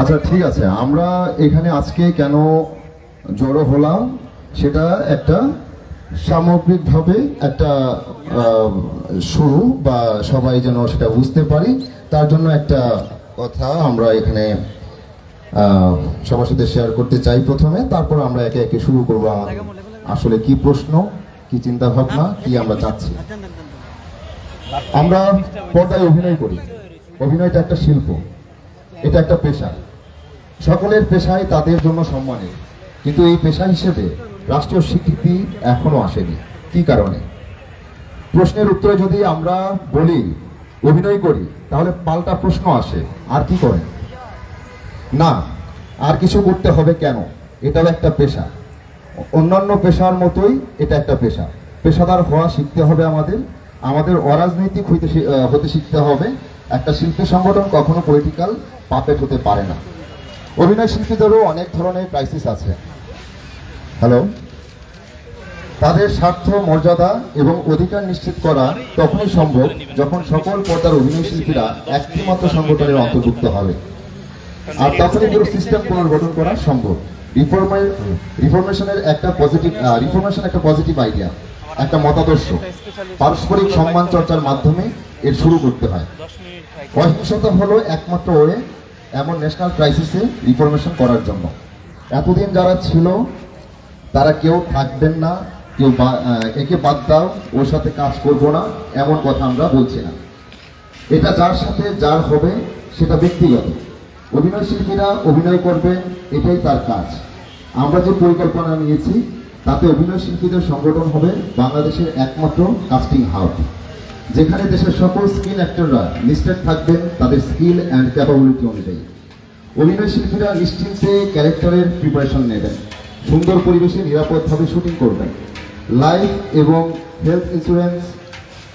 আচ্ছা ঠিক আছে। আমরা এখানে আজকে কেন জড়ো হলাম সেটা একটা সামগ্রিকভাবে একটা শুরু বা সবাই যেন সেটা বুঝতে পারি। তার জন্য একটা কথা আমরা এখানে সবার সাথে শেয়ার করতে চাই প্রথমে। তারপর আমরা একে একে শুরু করব আসলে কি প্রশ্ন, কি চিন্তা ভাবনা কি আমরা চাচ্ছি। আমরা পর্দায় অভিনয় করি। অভিনয়টা একটা শিল্প। এটা একটা পেশা। সকলের পেশায় তাদের জন্য সম্মানের। কিন্তু এই পেশা হিসেবে রাষ্ট্রীয় স্বীকৃতি এখনও আসেনি। কি কারণে? প্রশ্নের উত্তরে যদি আমরা বলি, অভিনয় করি, তাহলে পাল্টা প্রশ্ন আসে। আর কি করেন না, আর কিছু করতে হবে কেন? এটাও একটা পেশা। অন্যান্য পেশার মতোই এটা একটা পেশা। পেশাদার হওয়া শিখতে হবে আমাদের। আমাদের অরাজনৈতিক হইতে হতে শিখতে হবে। একটা শিল্পী সংগঠন কখনো পলিটিক্যাল পাপেট হতে পারে না। অভিনয় শিল্পীদেরও অনেক ধরনের ক্রাইসিস আছে। হ্যালো তাদের স্বার্থ, মর্যাদা এবং অধিকার নিশ্চিত করা তখনই সম্ভব যখন সকল পর্দার অভিনয় শিল্পীরা একটি মাত্র সংগঠনের অন্তর্ভুক্ত হবে। আর তখনই পুরো সিস্টেম পুনর্গঠন করা সম্ভব। রিফর্মের রিফরমেশনের একটা পজিটিভ রিফরমেশন একটা পজিটিভ আইডিয়া একটা মতাদর্শ। পারস্পরিক সম্মান চর্চার মাধ্যমে এর শুরু করতে হয়। অহিংসতা হলো একমাত্র ওয়ে এমন ন্যাশনাল ক্রাইসিসে রিফরমেশন করার জন্য। এতদিন যারা ছিল, তারা কেউ থাকবেন না, কেউ একে বাদ দাও, ওর সাথে কাজ করব না, এমন কথা আমরা বলছি না। এটা যার সাথে যার হবে, সেটা ব্যক্তিগত। অভিনয় শিল্পীরা অভিনয় করবেন এটাই তার কাজ। আমরা যে পরিকল্পনা নিয়েছি, তাতে অভিনয় শিল্পীদের সংগঠন হবে বাংলাদেশের একমাত্র কাস্টিং হাব যেখানে দেশের সকল স্কিল অ্যাক্টররা লিস্টেড থাকবেন তাদের স্কিল অ্যান্ড ক্যাপাবিলিটি অনুযায়ী। অভিনয় শিল্পীরা নিশ্চিন্তে ক্যারেক্টারের প্রিপারেশন নেবেন। সুন্দর পরিবেশে নিরাপদভাবে শুটিং করবেন। লাইফ এবং হেলথ ইন্স্যুরেন্স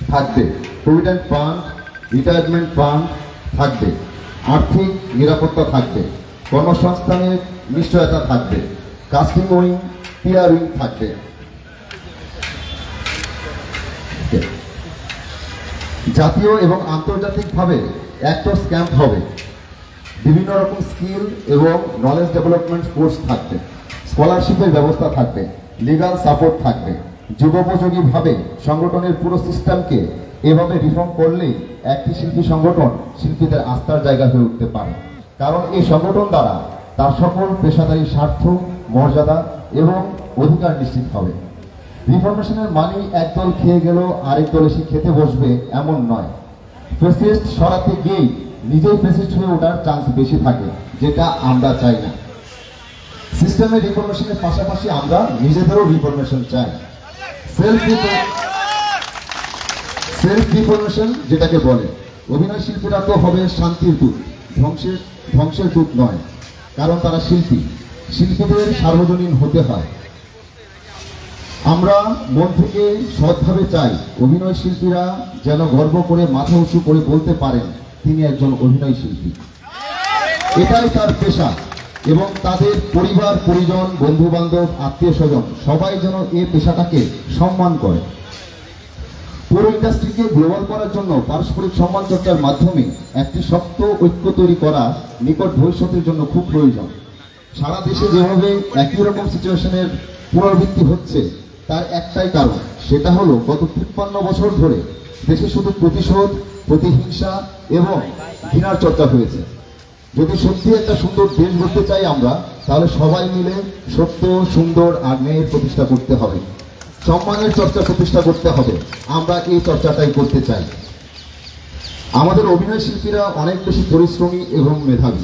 থাকবে। প্রভিডেন্ট ফান্ড রিটায়ারমেন্ট ফান্ড থাকবে। আর্থিক নিরাপত্তা থাকবে। কর্মসংস্থানের নিশ্চয়তা থাকবে। কাস্টিং উইং পিয়ার উইং থাকবে। জাতীয় এবং আন্তর্জাতিকভাবে অ্যাক্টর্স ক্যাম্প হবে। বিভিন্ন রকম স্কিল এবং নলেজ ডেভেলপমেন্ট কোর্স থাকবে। স্কলারশিপের ব্যবস্থা থাকবে। লিগাল সাপোর্ট থাকবে। যুগোপযোগীভাবে সংগঠনের পুরো সিস্টেমকে এভাবে রিফর্ম করলেই একটি শিল্পী সংগঠন শিল্পীদের আস্থার জায়গা হয়ে উঠতে পারে। কারণ এই সংগঠন দ্বারা তার সকল পেশাদারী স্বার্থ, মর্যাদা এবং অধিকার নিশ্চিত হবে। রিফরমেশনের মানি একদল খেয়ে গেল, আরেক দল এসে খেতে বসবে, এমন নয়। ফেসিস্ট সরাতে গিয়েই নিজেই ফেসিস্ট হয়ে ওঠার চান্স বেশি থাকে, যেটা আমরা চাই না। সিস্টেমের রিফরমেশনের পাশাপাশি আমরা নিজেদেরও রিফরমেশন চাই। সেলফ রিফরমেশন যেটাকে বলে, অভিনয় শিল্পীরা তো হবে শান্তির দূত, ধ্বংসের ধ্বংসের দূত নয়, কারণ তারা শিল্পী। শিল্পীদের সার্বজনীন হতে হয়। আমরা মন থেকে সৎভাবে চাই অভিনয় শিল্পীরা যেন গর্ব করে মাথা উঁচু করে বলতে পারেন, তিনি একজন অভিনয় শিল্পী। এটাই তার পেশা এবং তাদের পরিবার, পরিজন বন্ধু বান্ধব আত্মীয় স্বজন সবাই যেন এই পেশাটাকে সম্মান করে। পুরো ইন্ডাস্ট্রিকে গ্লোবাল করার জন্য পারস্পরিক সম্মান চর্চার মাধ্যমে একটি শক্ত ঐক্য তৈরি করা নিকট ভবিষ্যতের জন্য খুব প্রয়োজন। সারা দেশে যেভাবে একই রকম সিচুয়েশনের পুনরাবৃত্তি হচ্ছে তার একটাই কারণ, সেটা হলো গত তিপ্পান্ন বছর ধরে দেশে শুধু প্রতিশোধ, প্রতিহিংসা এবং ঘৃণার চর্চা হয়েছে। যদি সত্যি একটা সুন্দর দেশ গড়তে চাই আমরা, তাহলে সবাই মিলে সত্য, সুন্দর আর ন্যায়ের প্রতিষ্ঠা করতে হবে। সম্মানের চর্চা প্রতিষ্ঠা করতে হবে। আমরা এই চর্চাটাই করতে চাই। আমাদের অভিনয় শিল্পীরা অনেক বেশি পরিশ্রমী এবং মেধাবী।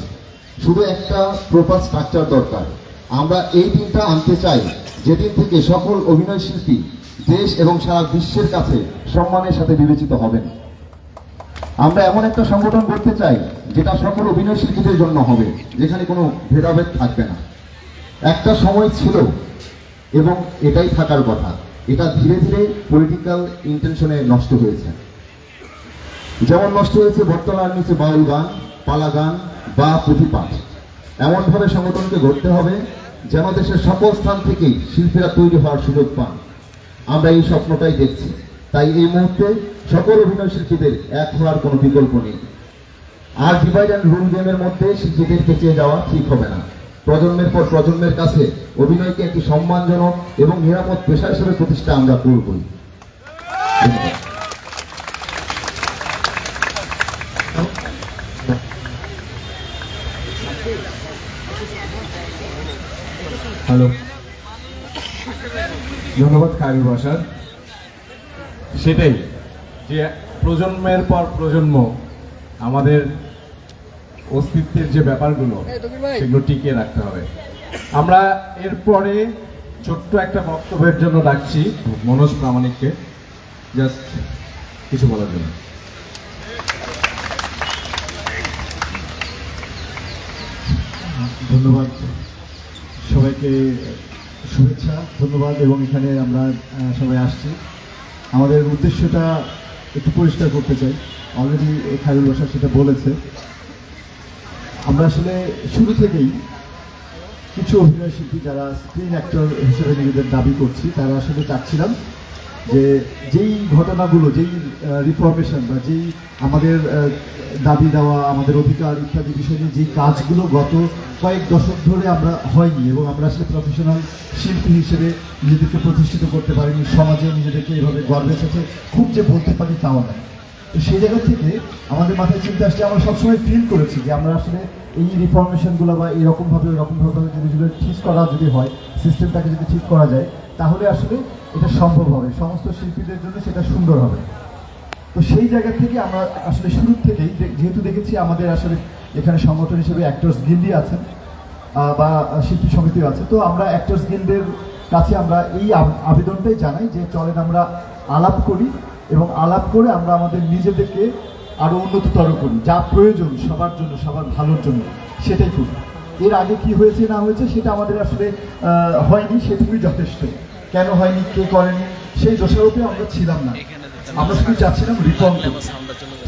শুধু একটা প্রপার স্ট্রাকচার দরকার। আমরা এই দিনটা আনতে চাই যেদিন থেকে সকল অভিনয় শিল্পী দেশ এবং সারা বিশ্বের কাছে সম্মানের সাথে বিবেচিত হবেন। আমরা এমন একটা সংগঠন করতে চাই, যেটা সকল অভিনয় শিল্পীদের জন্য হবে, যেখানে কোনো ভেদাভেদ থাকবে না। একটা সময় ছিল, এবং এটাই থাকার কথা। এটা ধীরে ধীরে পলিটিক্যাল ইন্টেনশনে নষ্ট হয়েছে। যেমন নষ্ট হয়েছে বর্তমান নিচে বাউল গান, পালা গান বা পুঁথিপাঠ। এমনভাবে সংগঠনকে গড়তে হবে যেন দেশের সকল স্থান থেকেই শিল্পীরা তৈরি হওয়ার সুযোগ পান। আমরা এই স্বপ্নটাই দেখছি। তাই এই মুহূর্তে সকল অভিনয় শিল্পীদের এক হওয়ার কোনো বিকল্প নেই। আর ডিভাইড অ্যান্ড রুল গেমের মধ্যে শিল্পীদের পেঁচিয়ে যাওয়া ঠিক হবে না। প্রজন্মের পর প্রজন্মের কাছে অভিনয়কে একটি সম্মানজনক এবং নিরাপদ পেশা হিসেবে প্রতিষ্ঠা আমরা করবই। ধন্যবাদ। হ্যালো ধন্যবাদ কারি বাসার সেটাই যে প্রজন্মের পর প্রজন্ম আমাদের অস্তিত্বের যে ব্যাপারগুলো সেগুলো টিকিয়ে রাখতে হবে। আমরা এরপরে ছোট্ট একটা বক্তব্যের জন্য ডাকছি মনোজ প্রামাণিককে। জাস্ট কিছু বলার জন্য। ধন্যবাদ। সবাইকে শুভেচ্ছা, ধন্যবাদ, এবং এখানে আমরা সবাই আসছি। আমাদের উদ্দেশ্যটা একটু পরিষ্কার করতে চাই। অলরেডি খায়রুল বাসা সেটা বলেছে। আমরা আসলে শুরু থেকেই কিছু অভিনয় শিল্পী যারা স্ক্রিন অ্যাক্টর হিসেবে নিজেদের দাবি করছি, তারা আসলে চাচ্ছিলাম যে যেই ঘটনাগুলো, যেই রিফরমেশন বা যেই আমাদের দাবি দেওয়া, আমাদের অধিকার ইত্যাদি বিষয় নিয়ে যেই কাজগুলো গত কয়েক দশক ধরে আমরা হয়নি এবং আমরা আসলে প্রফেশনাল শিল্পী হিসেবে নিজেদেরকে প্রতিষ্ঠিত করতে পারিনি সমাজে নিজেদেরকে এভাবে গর্বের সাথে খুব যে বলতে পারি তাও না তো সেই জায়গা থেকে আমাদের মাথায় চিন্তা আসছে আমরা সবসময় ফিল করেছি যে আমরা আসলে এই রিফরমেশনগুলো বা এরকমভাবে এরকমভাবে যেগুলো ঠিক করা যদি হয় সিস্টেমটাকে যদি ঠিক করা যায়, তাহলে আসলে এটা সম্ভব হবে। সমস্ত শিল্পীদের জন্য সেটা সুন্দর হবে। তো সেই জায়গা থেকে আমরা আসলে শুরু থেকেই যেহেতু দেখেছি আমাদের আসলে এখানে সংগঠন হিসেবে অ্যাক্টর্স গিল্ডই আছেন বা শিল্পী সমিতিও আছে। তো আমরা অ্যাক্টর্স গিল্ডের কাছে আমরা এই আব- আবেদনটাই জানাই যে চলেন আমরা আলাপ করি এবং আলাপ করে আমরা আমাদের নিজেদেরকে আরও উন্নততর করি। যা প্রয়োজন সবার জন্য, সবার ভালোর জন্য, সেটাই করি। এর আগে কি হয়েছে, না হয়েছে, সেটা আমাদের আসলে হয়নি, সেটুকুই যথেষ্ট। কেন হয়নি, কে করেনি, সেই দোষারোপে আমরা ছিলাম না। আমরা শুধু চাচ্ছিলাম রিফর্ম করতে।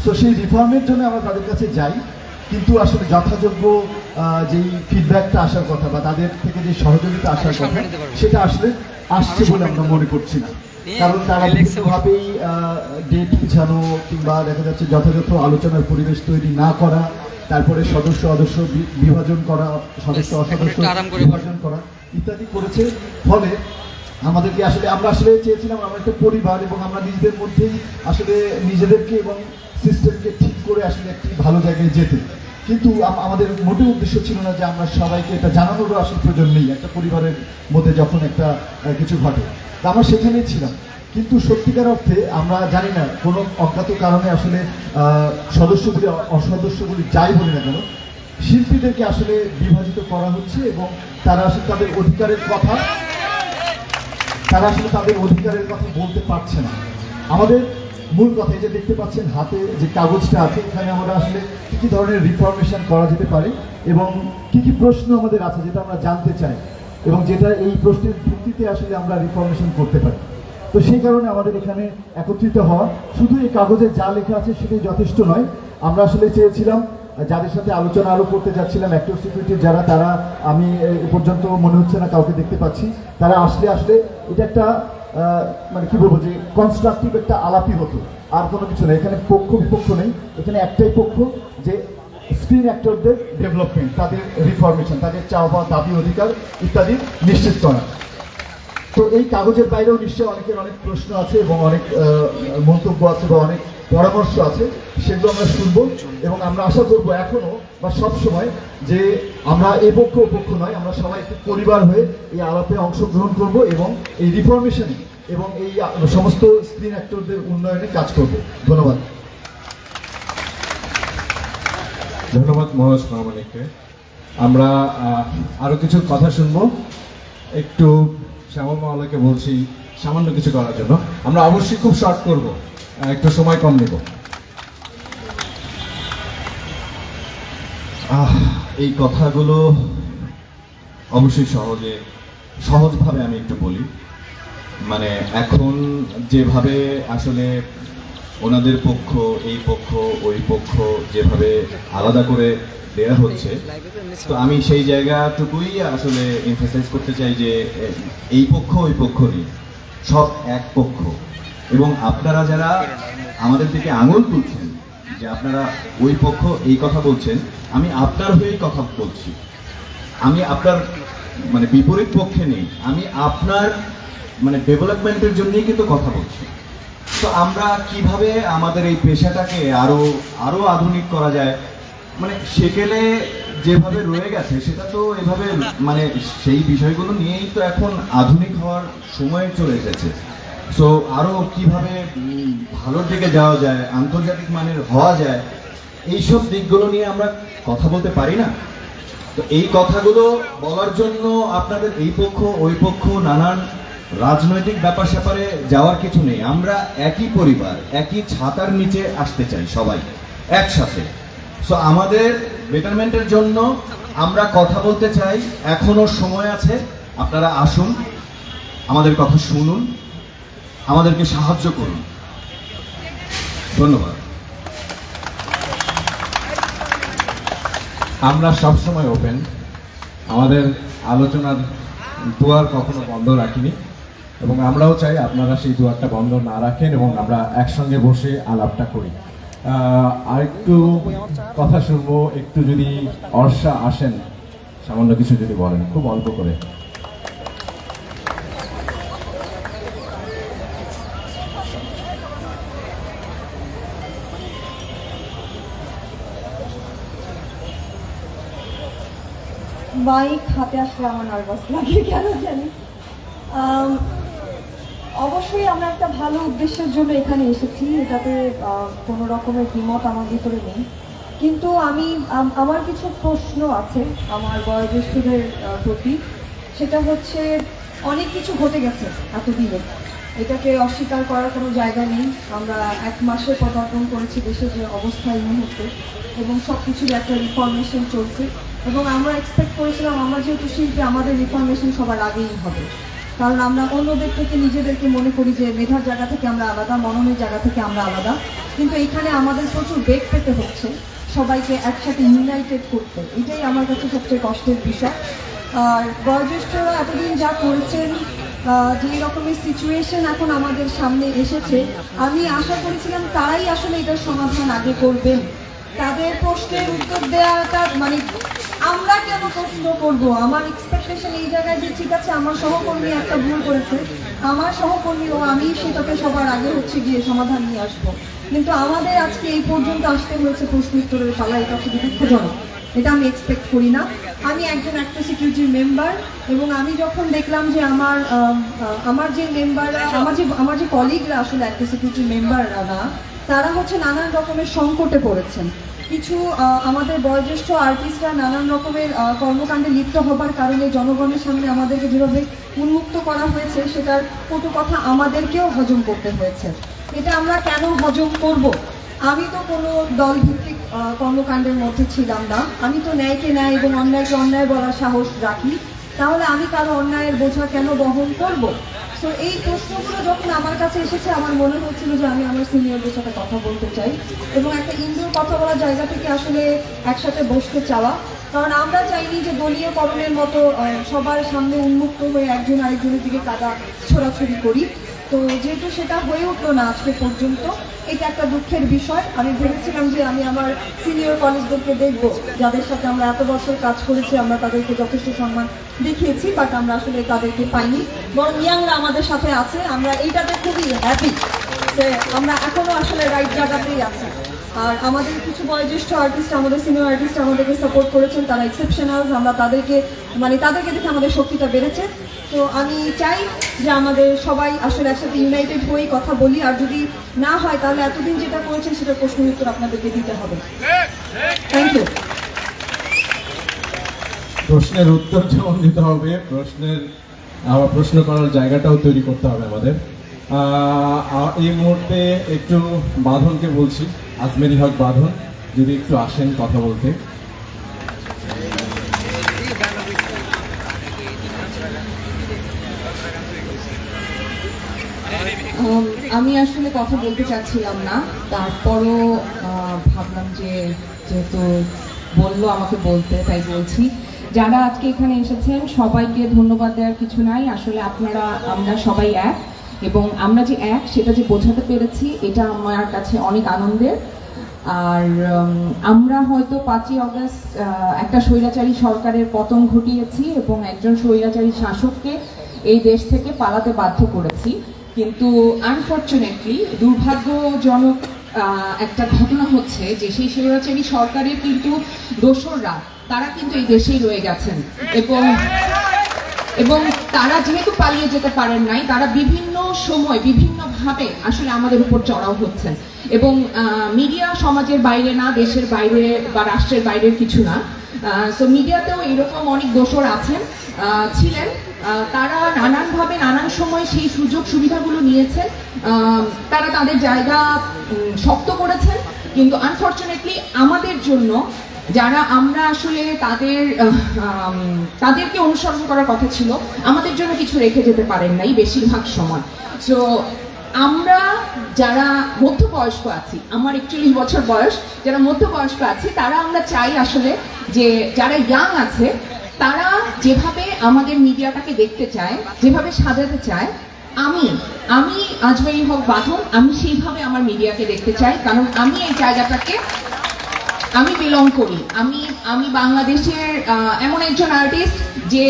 তো সেই রিফর্মের জন্য আমরা তাদের কাছে যাই। কিন্তু আসলে যথাযোগ্য যেই ফিডব্যাকটা আসার কথা বা তাদের থেকে যে সহযোগিতা আসার কথা সেটা আসলে আসছে বলে আমরা মনে করছি না। কারণ তারা বিভিন্নভাবেই ডেট পিছানো কিংবা দেখা যাচ্ছে যথাযথ আলোচনার পরিবেশ তৈরি না করা তারপরে সদস্য অদস্য বিভাজন করা সদস্য অসদস্য বিভাজন করা ইত্যাদি করেছে। ফলে আমাদেরকে আসলে, আমরা আসলে চেয়েছিলাম আমরা একটা পরিবার এবং আমরা নিজেদের মধ্যেই আসলে নিজেদেরকে এবং সিস্টেমকে ঠিক করে আসলে একটি ভালো জায়গায় যেতে। কিন্তু আমাদের মোটেও উদ্দেশ্য ছিল না যে আমরা সবাইকে এটা জানানোরও আসলে প্রয়োজন নেই, একটা পরিবারের মধ্যে যখন একটা কিছু ঘটে। আমরা সেখানেই ছিলাম। কিন্তু সত্যিকার অর্থে আমরা জানি না, কোনো অজ্ঞাত কারণে আসলে সদস্যগুলি, অসদস্যগুলি যাই বলি না কেন, শিল্পীদেরকে আসলে বিভাজিত করা হচ্ছে এবং তারা আসলে তাদের অধিকারের কথা তারা আসলে তাদের অধিকারের কথা বলতে পারছে না। আমাদের মূল কথা যে দেখতে পাচ্ছেন হাতে যে কাগজটা আছে, এখানে আমরা আসলে কি কি ধরনের রিফরমেশন করা যেতে পারে এবং কি কি প্রশ্ন আমাদের আছে যেটা আমরা জানতে চাই এবং যেটা এই প্রশ্নের ভিত্তিতে আসলে আমরা রিফরমেশন করতে পারি। তো সেই কারণে আমাদের এখানে একত্রিত হওয়া, শুধু এই কাগজে যা লেখা আছে সেটাই যথেষ্ট নয়। আমরা আসলে চেয়েছিলাম যাদের সাথে আলোচনা আরও করতে যাচ্ছিলাম অ্যাক্টিভ সিকিউরিটির যারা, তারা আমি এ পর্যন্ত মনে হচ্ছে না কাউকে দেখতে পাচ্ছি। তারা আসলে আসলে এটা একটা মানে কি বলব যে কনস্ট্রাকটিভ একটা আলাপই হতো। আর কোনো কিছু নেই। এখানে পক্ষ, বিপক্ষ নেই। এখানে একটাই পক্ষ যে স্ক্রিন অ্যাক্টরদের ডেভেলপমেন্ট তাদের রিফরমেশন তাদের চাওয়া, দাবি, অধিকার ইত্যাদি নিশ্চিত করা। তো এই কাগজের বাইরেও নিশ্চয়ই অনেকের অনেক প্রশ্ন আছে এবং অনেক মন্তব্য আছে বা অনেক পরামর্শ আছে, সেগুলো আমরা শুনব এবং আমরা আশা করব এখনও বা সব সময় যে আমরা এ পক্ষ পক্ষ নয়, আমরা সবাই একটি পরিবার হয়ে এই আলাপে অংশগ্রহণ করব এবং এই রিফরমেশনে এবং এই সমস্ত স্ক্রিন অ্যাক্টরদের উন্নয়নে কাজ করব। ধন্যবাদ। ধন্যবাদ মনোজ প্রামাণিককে আমরা আরও কিছু কথা শুনব। একটু শ্যামল মাওলাকে বলছি, সামান্য কিছু করার জন্য। আমরা অবশ্যই খুব শর্ট করব একটু সময় কম নেব। আহ, এই কথাগুলো অবশ্যই সহজে, সহজভাবে আমি একটু বলি। মানে এখন যেভাবে আসলে ওনাদের পক্ষ, এই পক্ষ, ওই পক্ষ যেভাবে আলাদা করে দেয়া হচ্ছে। তো আমি সেই জায়গাটুকুই আসলে এমফাসাইজ করতে চাই যে এই পক্ষ, ওই পক্ষ নেই। সব এক পক্ষ। এবং আপনারা যারা আমাদের দিকে আঙুল তুলছেন, যে আপনারা ওই পক্ষ এই কথা বলছেন, আমি আপনার হয়েই কথা বলছি। আমি আপনার মানে বিপরীত পক্ষে নেই। আমি আপনার মানে ডেভেলপমেন্টের জন্যই কিন্তু কথা বলছি। তো আমরা কীভাবে আমাদের এই পেশাটাকে আরও আরও আধুনিক করা যায় মানে সেকেলে যেভাবে রয়ে গেছে, সেটা তো এভাবে মানে সেই বিষয়গুলো নিয়েই তো এখন আধুনিক হওয়ার সময় চলে এসেছে। সো আরও কীভাবে ভালোর দিকে যাওয়া যায়, আন্তর্জাতিক মানের হওয়া যায়, এইসব দিকগুলো নিয়ে আমরা কথা বলতে পারি না। তো এই কথাগুলো বলার জন্য আপনাদের এই পক্ষ, ওই পক্ষ, নানান রাজনৈতিক ব্যাপার স্যাপারে যাওয়ার কিছু নেই। আমরা একই পরিবার, একই ছাতার নিচে আসতে চাই সবাই, একসাথে। সো আমাদের বেটারমেন্টের জন্য আমরা কথা বলতে চাই। এখনও সময় আছে। আপনারা আসুন, আমাদের কথা শুনুন, আমাদেরকে সাহায্য করুন। ধন্যবাদ। আমরা সবসময় ওপেন আমাদের আলোচনার দুয়ার কখনো বন্ধ রাখিনি। এবং আমরাও চাই আপনারা সেই দুয়ারটা বন্ধ না রাখেন এবং আমরা একসঙ্গে বসে আলাপটা করি। আরেকটু কথা শুনব, একটু যদি অর্ষা আসেন, সামান্য কিছু যদি বলেন, খুব অল্প করে। বাইক হাতে আসলে আমার নার্ভাস লাগে, কেন জানি? অবশ্যই আমরা একটা ভালো উদ্দেশ্যের জন্য এখানে এসেছি। এটাতে কোনো রকমের দ্বিমত আমার ভিতরে নেই। কিন্তু আমি আমার কিছু প্রশ্ন আছে আমার বয়োজ্যেষ্ঠদের প্রতি। সেটা হচ্ছে, অনেক কিছু ঘটে গেছে এতদিনে। এটাকে অস্বীকার করার কোনো জায়গা নেই। আমরা এক মাসে পদার্পণ করেছি দেশের যে অবস্থা এই মুহূর্তে এবং সব কিছুর একটা রিফরমেশন চলছে। এবং আমরা এক্সপেক্ট করেছিলাম, আমরা যেহেতু শিল্পী, আমাদের রিফরমেশন সবার আগেই হবে। কারণ আমরা অন্যদের থেকে নিজেদেরকে মনে করি যে মেধার জায়গা থেকে আমরা আলাদা, মননের জায়গা থেকে আমরা আলাদা। কিন্তু এখানে আমাদের প্রচুর বেগ পেতে হচ্ছে সবাইকে একসাথে ইউনাইটেড করতে। এটাই আমার কাছে সবচেয়ে কষ্টের বিষয়। আর বয়োজ্যেষ্ঠরা এতদিন যা করেছেন যে রকমের সিচুয়েশন এখন আমাদের সামনে এসেছে, আমি আশা করেছিলাম তারাই আসলে এটার সমাধান আগে করবেন। তাদের প্রশ্নের উত্তর দেওয়াটা মানে আমরা কেন প্রশ্ন করব? আমার এক্সপেকটেশন এই জায়গায় যে ঠিক আছে, আমার সহকর্মী একটা ভুল করেছে। আমার সহকর্মী ও আমি সেটাকে সবার আগে হচ্ছে গিয়ে সমাধান নিয়ে আসব। কিন্তু আমাদের আজকে এই পর্যন্ত আসতে হয়েছে প্রশ্ন উত্তরের পালা, এটা খুবই দুঃখজনক। এটা আমি এক্সপেক্ট করি না। আমি একজন একটা সিকিউরিটির মেম্বার এবং আমি যখন দেখলাম যে আমার আমার যে মেম্বার আমার যে আমার যে কলিগরা আসলে একটা সিকিউরিটির মেম্বাররা না, তারা হচ্ছে নানান রকমের সংকটে পড়েছেন। কিছু আমাদের বয়োজ্যেষ্ঠ আর্টিস্টরা নানান রকমের কর্মকাণ্ডে লিপ্ত হবার কারণে জনগণের সামনে আমাদেরকে যেভাবে উন্মুক্ত করা হয়েছে, সেটার কটু কথা আমাদেরকেও হজম করতে হয়েছে। এটা আমরা কেন হজম করব? আমি তো কোনো দলভিত্তিক কর্মকাণ্ডের মধ্যে ছিলাম না। আমি তো ন্যায়কে ন্যায় এবং অন্যায়কে অন্যায় বলার সাহস রাখি। তাহলে আমি কারও অন্যায়ের বোঝা কেন বহন করব? তো এই প্রশ্নগুলো যখন আমার কাছে এসেছে, আমার মনে হচ্ছিল যে আমি আমার সিনিয়রদের সাথে কথা বলতে চাই এবং একটা ইন্দ্র কথা বলার জায়গা থেকে আসলে একসাথে বসতে চাওয়া। কারণ আমরা চাইনি যে দলীয় করণের মতো সবার সামনে উন্মুক্ত হয়ে একজন আরেকজনের দিকে কাদা ছোড়াছড়ি করি। তো যেহেতু সেটা হয়ে উঠল না আজকে পর্যন্ত, এটা একটা দুঃখের বিষয়। আমি ভেবেছিলাম যে আমি আমার সিনিয়র কলেজদেরকে দেখব, যাদের সাথে আমরা এত বছর কাজ করেছি, আমরা তাদেরকে যথেষ্ট সম্মান দেখিয়েছি বাট আমরা আসলে তাদেরকে পাইনি। বরং ইয়াংরা আমাদের সাথে আছে, আমরা এইটাতে খুবই হ্যাপি যে আমরা এখনও আসলে রাইট জায়গাতেই আছি। আর আমাদের কিছু বয়োজ্যেষ্ঠ আর্টিস্ট আমাদের সিনিয়র আর্টিস্ট আমাদেরকে সাপোর্ট করেছেন, তারা এক্সেপশনাল আমরা তাদেরকে মানে তাদেরকে দেখে আমাদের শক্তিটা বেড়েছে। তো আমি চাই যে আমাদের সবাই আসলে একসাথে ইউনাইটেড হয়েই কথা বলি। আর যদি না হয়, তাহলে এতদিন যেটা করেছেন সেটা প্রশ্ন উত্তর আপনাদেরকে দিতে হবে। থ্যাংক ইউ প্রশ্নের উত্তর যেমন দিতে হবে, প্রশ্নের আবার প্রশ্ন করার জায়গাটাও তৈরি করতে হবে আমাদের। এই মুহূর্তে একটু বাঁধনকে বলছি, আজমেরি হক বাঁধন, যদি একটু আসেন কথা বলতে। আমি আসলে কথা বলতে চাচ্ছিলাম না। তারপরও ভাবলাম যে যেহেতু বলল আমাকে বলতে, তাই বলছি। যারা আজকে এখানে এসেছেন, সবাইকে ধন্যবাদ দেওয়ার কিছু নাই। আসলে আপনারা, আমরা সবাই এক এবং আমরা যে এক, সেটা যে বোঝাতে পেরেছি, এটা আমার কাছে অনেক আনন্দের। আর আমরা হয়তো পাঁচই অগস্ট একটা স্বৈরাচারী সরকারের পতন ঘটিয়েছি এবং একজন স্বৈরাচারী শাসককে এই দেশ থেকে পালাতে বাধ্য করেছি। কিন্তু আনফর্চুনেটলি দুর্ভাগ্যজনক একটা ঘটনা হচ্ছে যে সেই স্বৈরাচারী সরকারের কিন্তু দোসররা, তারা কিন্তু এই দেশেই রয়ে গেছেন। এবং এবং তারা যেহেতু পালিয়ে যেতে পারেন নাই, তারা বিভিন্ন সময় বিভিন্নভাবে আসলে আমাদের উপর চড়াও হচ্ছেন। এবং মিডিয়া সমাজের বাইরে না, দেশের বাইরে বা রাষ্ট্রের বাইরের কিছু না। সো মিডিয়াতেও এরকম অনেক দোষর আছেন ছিলেন। তারা নানানভাবে নানান সময় সেই সুযোগ সুবিধাগুলো নিয়েছেন। তারা তাদের জায়গা শক্ত করেছেন। কিন্তু আনফর্চুনেটলি আমাদের জন্য যারা আমরা আসলে তাদের তাদেরকে অনুসরণ করার কথা ছিল, আমাদের জন্য কিছু রেখে যেতে পারেন নাই বেশিরভাগ সময়। সো আমরা যারা মধ্যবয়স্ক আছি, আমার একচল্লিশ বছর বয়স, যারা মধ্যবয়স্ক আছি, তারা আমরা চাই আসলে যে যারা ইয়াং আছে তারা যেভাবে আমাদের মিডিয়াটাকে দেখতে চায়, যেভাবে সাজাতে চায়, আমি আমি আজমেরি হক বাঁধন আমি সেইভাবে আমার মিডিয়াকে দেখতে চাই, কারণ আমি এই জায়গাটাকে, আমি বিলং করি। আমি আমি বাংলাদেশের এমন একজন আর্টিস্ট যে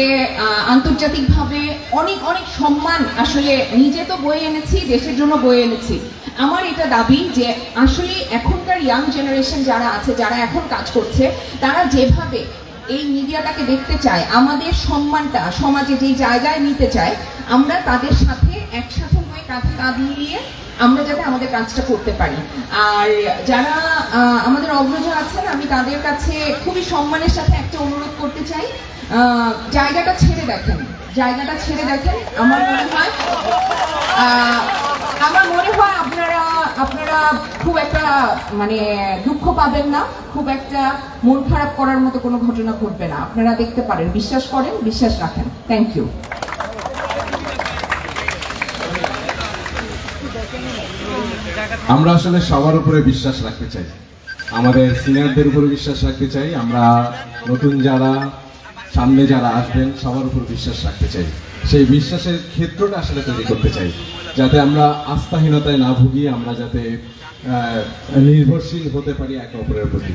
আন্তর্জাতিকভাবে অনেক অনেক সম্মান আসলে নিজে তো বয়ে এনেছি, দেশের জন্য বয়ে এনেছি। আমার এটা দাবি যে আসলে এখনকার ইয়াং জেনারেশন যারা আছে, যারা এখন কাজ করছে, তারা যেভাবে এই মিডিয়াটাকে দেখতে চায়, আমাদের সম্মানটা সমাজে যেই জায়গায় নিতে চায়, আমরা তাদের সাথে একসাথে হয়ে কাঁধে কাঁধ মিলিয়ে আমরা যাতে আমাদের কাজটা করতে পারি। আর যারা আমাদের অগ্রজ আছেন, আমি তাদের কাছে খুবই সম্মানের সাথে একটা অনুরোধ করতে চাই। জায়গাটা ছেড়ে দেখেন, জায়গাটা ছেড়ে দেখেন, আমার মনে হয় আমার মনে হয় আপনারা আপনারা খুব একটা মানে দুঃখ পাবেন না। খুব একটা মন খারাপ করার মতো কোনো ঘটনা ঘটবে না। আপনারা দেখতে পারেন, বিশ্বাস করেন, বিশ্বাস রাখেন। থ্যাংক ইউ আমরা আসলে সবার উপরে বিশ্বাস রাখতে চাই। আমাদের সিনিয়রদের উপরে বিশ্বাস রাখতে চাই। আমরা নতুন যারা, সামনে যারা আসবেন, সবার উপর বিশ্বাস রাখতে চাই। সেই বিশ্বাসের ক্ষেত্রটা আসলে তৈরি করতে চাই। যাতে আমরা আস্থাহীনতায় না ভুগি, আমরা যাতে নির্ভরশীল হতে পারি একে অপরের প্রতি।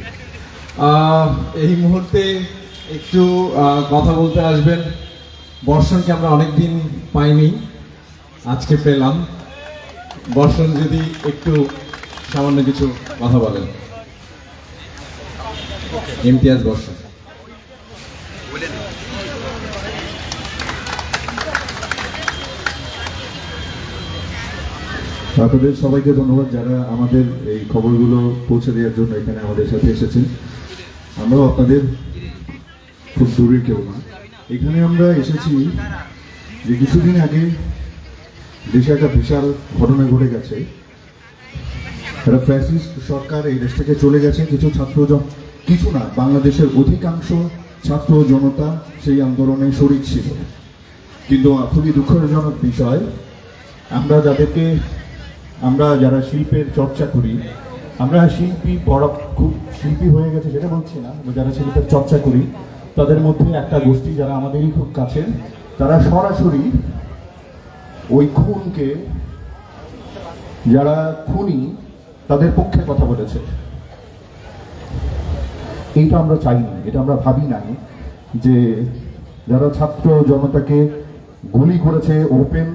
এই মুহূর্তে একটু কথা বলতে আসবেন। বর্ষণকে আমরা অনেকদিন পাইনি, আজকে পেলাম। বর্ষণ যদি একটু সামান্য কিছু কথা বলেন। ইমতিয়াজ বর্ষণ। আপনাদের সবাইকে ধন্যবাদ যারা আমাদের এই খবরগুলো পৌঁছে দেওয়ার জন্য এখানে আমাদের সাথে এসেছেন। আমরাও আপনাদের খুব দূরের কেউ না। এখানে আমরা এসেছি যে কিছুদিন আগে দেশে একটা বিশাল ঘটনা ঘটে গেছে। একটা ফ্যাসিস্ট সরকার এই দেশ থেকে চলে গেছে। কিছু ছাত্র কিছু না, বাংলাদেশের অধিকাংশ ছাত্র জনতা সেই আন্দোলনে শরিক ছিল। কিন্তু খুবই দুঃখজনক বিষয়, আমরা যাদেরকে আমরা যারা শিল্পের চর্চা করি, আমরা শিল্পী বড় খুব শিল্পী হয়ে গেছে সেটা বলছি না যারা শিল্পের চর্চা করি, তাদের মধ্যে একটা গোষ্ঠী যারা আমাদেরই খুব কাছের, তারা সরাসরি ওই খুনকে, যারা খুনি, তাদের পক্ষে কথা বলেছে। এইটা আমরা চাই না, এটা আমরা ভাবি নাই যে যারা ছাত্র জনতাকে গুলি করেছে, ওপেন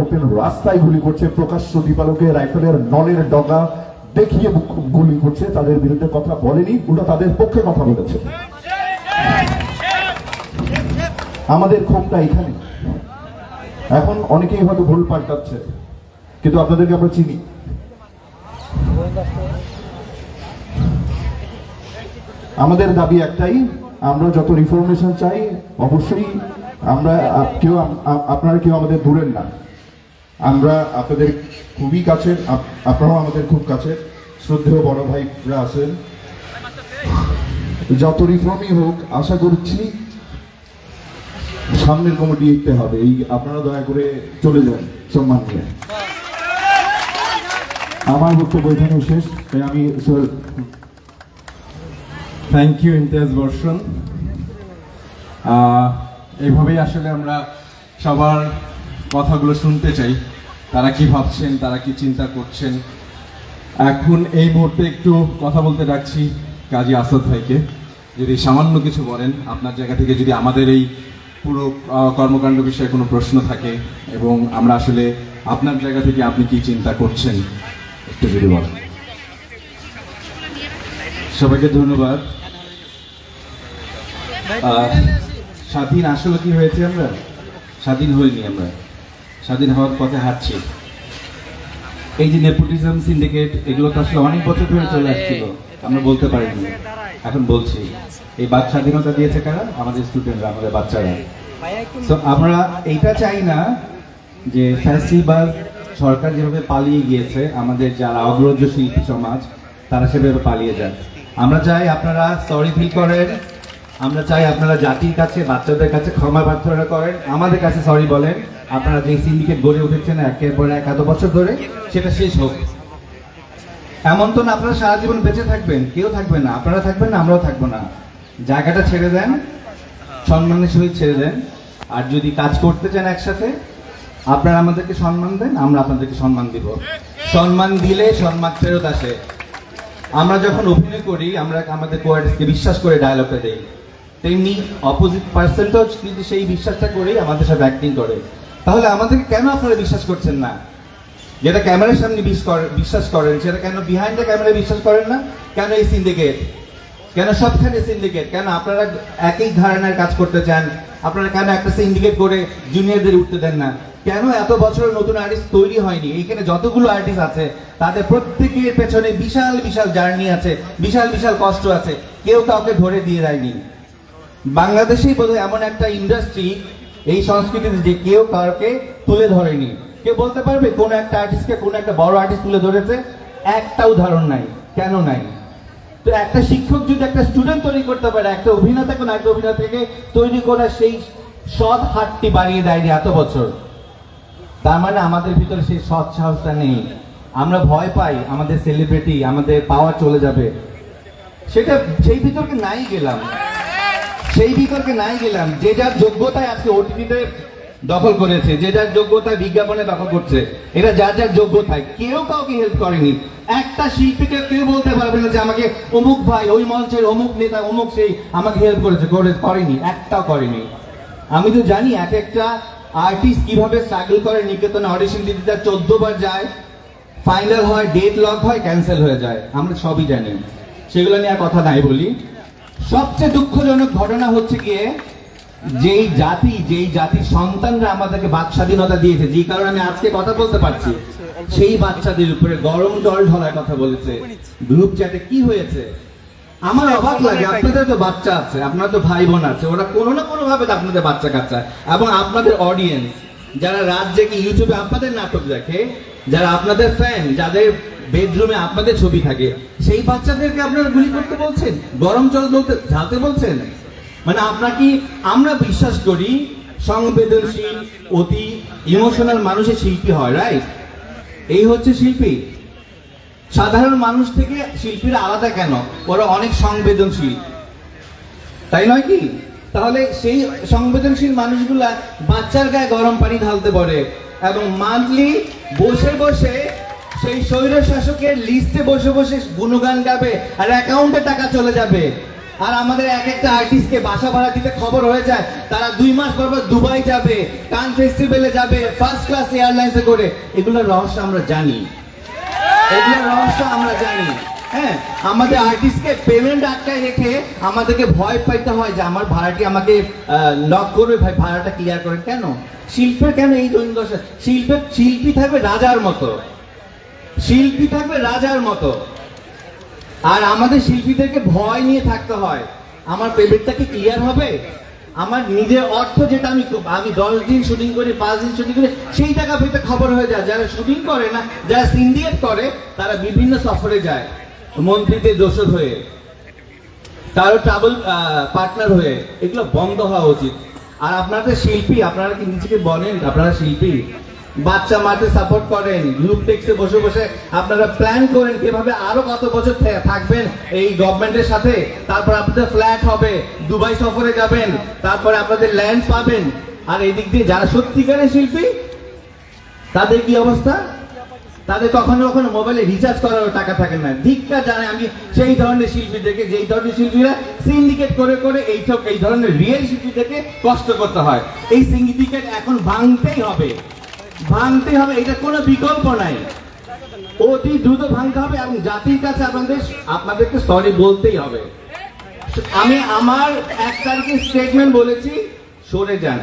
ওপেন রাস্তায় গুলি করছে প্রকাশ্য দীপালোকে রাইফেলের নলের ডগা। দেখিয়ে গুলি করছে, তাদের বিরুদ্ধে কথা বলেনি, উল্টো তাদের পক্ষে কথা বলেছে। আমাদের ক্ষোভটা এখানে। এখন অনেকেই হয়তো ভুল পাল্টাচ্ছে, কিন্তু আপনাদেরকে আমরা চিনি। আমাদের দাবি একটাই, আমরা যত রিফরমেশন চাই, অবশ্যই আমরা কেউ আপনারা কেউ আমাদের দূরের না। আমরা আপনাদের খুবই কাছের আপনারাও আমাদের খুব কাছের। শ্রদ্ধেয় বড় ভাইরা আছেন। যত রিফর্মই হোক, আশা করছি সামনের কমিটি দেখতে হবে। এই আপনারা দয়া করে চলে যান, সম্মান নিয়ে। আমার বক্তব্য এখানে শেষ। তাই আমি স্যার থ্যাংক ইউ ইমতিয়াজ বর্ষণ। এইভাবেই আসলে আমরা সবার কথাগুলো শুনতে চাই। তারা কি ভাবছেন তারা কি চিন্তা করছেন? এখন এই মুহূর্তে একটু কথা বলতে ডাকছি কাজী আসাদ ভাইকে। যদি সামান্য কিছু বলেন আপনার জায়গা থেকে যদি আমাদের এই পুরো কর্মকাণ্ড বিষয়ে কোনো প্রশ্ন থাকে এবং আমরা আসলে আপনার জায়গা থেকে আপনি কি চিন্তা করছেন একটু যদি বলেন। সবাইকে ধন্যবাদ। স্বাধীন আসলে কি হয়েছে আমরা? স্বাধীন হইনি আমরা। স্বাধীন হওয়ার পথে হাঁটছি। এই যে নেপোটিজম সিন্ডিকেট, এগুলো তো আসলে অনেক বছর ধরে চলে আসছিল। আমরা বলতে পারিনি, এখন বলছি। এই বাক স্বাধীনতা দিয়েছে কারা? আমাদের স্টুডেন্টরা আমাদের বাচ্চারা। তো আমরা এইটা চাই না যে ফ্যাসিবাদ সরকার যেভাবে পালিয়ে গিয়েছে, আমাদের যারা অগ্রজ শিল্পী সমাজ, তারা সেভাবে পালিয়ে যায় আমরা চাই আপনারা সরি ফিল করেন। আমরা চাই আপনারা জাতির কাছে, বাচ্চাদের কাছে ক্ষমা প্রার্থনা করেন। আমাদের কাছে সরি বলেন। আপনারা যে সিন্ডিকেট গড়ে উঠেছেন একের পর এক এত বছর ধরে, সেটা শেষ হোক। এমন তো না, আপনারা সারা জীবন বেঁচে থাকবেন, কেউ থাকবে না, আপনারা থাকবেন না, আমরাও থাকব না। জায়গাটা ছেড়ে দেন, সম্মানের সহিত ছেড়ে দেন, আর যদি কাজ করতে চান একসাথে, আপনারা আমাদেরকে সম্মান দেন, আমরা আপনাদেরকে সম্মান দিব। সম্মান দিলে সম্মান ফেরত আসে। আমরা যখন অভিনয় করি, আমরা আমাদের কোয়ার্টিসকে বিশ্বাস করে ডায়লগটা দেই। তেমনি অপোজিট পার্সনটাও কিন্তু সেই বিশ্বাসটা করেই আমাদের সাথে অ্যাক্টিং করে। তাহলে আমাদেরকে কেন আপনারা বিশ্বাস করছেন না? যেটা ক্যামেরার সামনে বিশ বিশ্বাস করেন, সেটা কেন বিহাইন্ড দ্য ক্যামেরা বিশ্বাস করেন না? কেন এই সিন্ডিকেট কেন সবখানে সিন্ডিকেট কেন আপনারা একই ধারণার কাজ করতে চান? আপনারা কেন একটা সিন্ডিকেট করে জুনিয়রদের উঠতে দেন না? কেন এত বছরের নতুন আর্টিস্ট তৈরি হয়নি? এখানে যতগুলো আর্টিস্ট আছে, তাদের প্রত্যেকের পেছনে বিশাল বিশাল জার্নি আছে, বিশাল বিশাল কষ্ট আছে। কেউ কাউকে ধরে দিয়ে দেয়নি বাংলাদেশেই বোধহয় এমন একটা ইন্ডাস্ট্রি এই সংস্কৃতিতে যে কেউ কাউকে তুলে ধরেনি। কেউ বলতে পারবে কোন একটা আর্টিস্টকে কোন একটা বড় আর্টিস্ট তুলে ধরেছে? একটা উদাহরণ নাই। কেন নাই? তো একটা শিক্ষক যদি একটা স্টুডেন্ট তৈরি করতে পারে, একটা অভিনেতা কোন একটা অভিনেতাকে তৈরি করা সেই সৎ হাতটি বাড়িয়ে দেয়নি এত বছর। তার মানে আমাদের ভিতরে সেই সৎ সাহসটা নেই। আমরা ভয় পাই, আমাদের সেলিব্রিটি আমাদের পাওয়ার চলে যাবে। সেটা সেই ভিতরকে নাই গেলাম। সেই বিতর্কে নাই গেলাম। যে যার যোগ্যতায় আজকে ওটিটিতে দখল করেছে, যে যার যোগ্যতায় বিজ্ঞাপনে দখল করছে এটা যার যার যোগ্যতায়। কেউ কাউকে হেল্প করেনি। একটা শিল্পীকে কেউ বলতে পারবে না যে আমাকে অমুক ভাই, ওই মঞ্চের অমুক নেতা, অমুক সেই আমাকে হেল্প করেছে, করে, করেনি, একটাও করেনি। আমি তো জানি এক একটা আর্টিস্ট কীভাবে স্ট্রাগল করে নিকেতনে অডিশন দিতে, তার চোদ্দ বার যায় ফাইনাল হয় ডেট লক হয় ক্যান্সেল হয়ে যায়। আমরা সবই জানি। সেগুলো নিয়ে আর কথা নাই বলি। সবচেয়ে দুঃখজনক ঘটনা হচ্ছে গিয়ে, যেই জাতি, যেই জাতির সন্তানরা আমাদেরকে বাক স্বাধীনতা দিয়েছে, যেই কারণে আমি আজকে কথা বলতে পারছি, সেই বাচ্চাদের উপরে গরম জল ঢলার কথা বলেছে। গ্রুপ চ্যাটে কি হয়েছে? আমার অবাক লাগে, আপনাদের তো বাচ্চা আছে, আপনার তো ভাই বোন আছে, ওরা কোনো না কোনো ভাবে আপনাদের বাচ্চা কাচ্চা। এবং আপনাদের অডিয়েন্স যারা রাত জেগে ইউটিউবে আপনাদের নাটক দেখে, যারা আপনাদের ফ্যান যাদের বেডরুমে আপনাদের ছবি থাকে। সেই বাচ্চাদেরকে আপনারা গুলি করতে বলছেন? গরম জল বলতে ঝালতে বলছেন? মানে আপনার কি, আমরা বিশ্বাস করি সংবেদনশীল, অতি ইমোশনাল মানুষের শিল্পী হয় রাইট এই হচ্ছে শিল্পী। সাধারণ মানুষ থেকে শিল্পীরা আলাদা কেন? ওরা অনেক সংবেদনশীল। তাই নয় কি? তাহলে সেই সংবেদনশীল মানুষগুলা বাচ্চার গায়ে গরম পানি ঢালতে পারে এবং মান্থলি বসে বসে সেই স্বৈর শাসকের লিস্টে বসে বসে গুণগান গাবে আর অ্যাকাউন্টে টাকা চলে যাবে। আর আমাদের এক একটা আর্টিস্টকে বাসা ভাড়া দিতে খবর হয়ে যায়, তারা দুই মাস পর পর দুবাই যাবে, কান ফেস্টিভ্যালে যাবে ফার্স্ট ক্লাস এয়ারলাইন্সে করে। এগুলোর রহস্য আমরা জানি। এগুলোর রহস্য আমরা জানি। হ্যাঁ আমাদের আর্টিস্টকে পেমেন্ট আটকায় রেখে আমাদেরকে ভয় পাইতে হয় যে, আমার ভাড়াটি আমাকে লক করবে ভাই, ভাড়াটা ক্লিয়ার করে। কেন? শিল্পের কেন এই দৈনদশা শিল্পের শিল্পী থাকবে রাজার মতো। শিল্পী থাকবে রাজার মতো। আর আমাদের শিল্পীদেরকে ভয় নিয়ে থাকতে হয়। আমার পেমেন্টটা কি ক্লিয়ার হবে? আমার নিজের অর্থ যেটা আমি আমি দশ দিন শুটিং করি, পাঁচ দিন শুটিং করি, সেই টাকা পেতে খবর হয়ে যায়। যারা শুটিং করে না, যারা সিন্ডিকেট করে, তারা বিভিন্ন সফরে যায়। মন্ত্রীদের দোষর হয়ে, কারও ট্রাভেল পার্টনার হয়ে, এগুলো বন্ধ হওয়া উচিত। আর আপনাদের শিল্পী, আপনারা কি নিজেকে বলেন? আপনারা শিল্পী? বাচ্চা মাঠে সাপোর্ট করেন গ্রুপ টেক্সে বসে বসে আপনারা প্ল্যান করেন কীভাবে আরও কত বছর থাকবেন এই গভর্নমেন্টের সাথে। তারপর আপনাদের ফ্ল্যাট হবে, দুবাই সফরে যাবেন, তারপরে আপনাদের ল্যান্ড পাবেন। আর এদিক দিয়ে যারা সত্যিকারের শিল্পী, তাদের কি অবস্থা? তাদের কখনো কখনো মোবাইলে রিচার্জ করারও টাকা থাকে না। ধিক্কা জানে আমি, সেই ধরনের শিল্পীদেরকে, যেই ধরনের শিল্পীরা সিন্ডিকেট করে করে এইসব, এই ধরনের রিয়েল শিল্পী শিল্পীদেরকে কষ্ট করতে হয়। এই সিন্ডিকেট এখন ভাঙতেই হবে। ভাঙতে হবে, এটা কোনো বিকল্প নাই। অতি দ্রুত ভাঙতে হবে এবং জাতির কাছে আপনাদের, আপনাদেরকে সরি বলতেই হবে। আমি আমার এক তারিখে স্টেটমেন্ট বলেছি, সরে যান।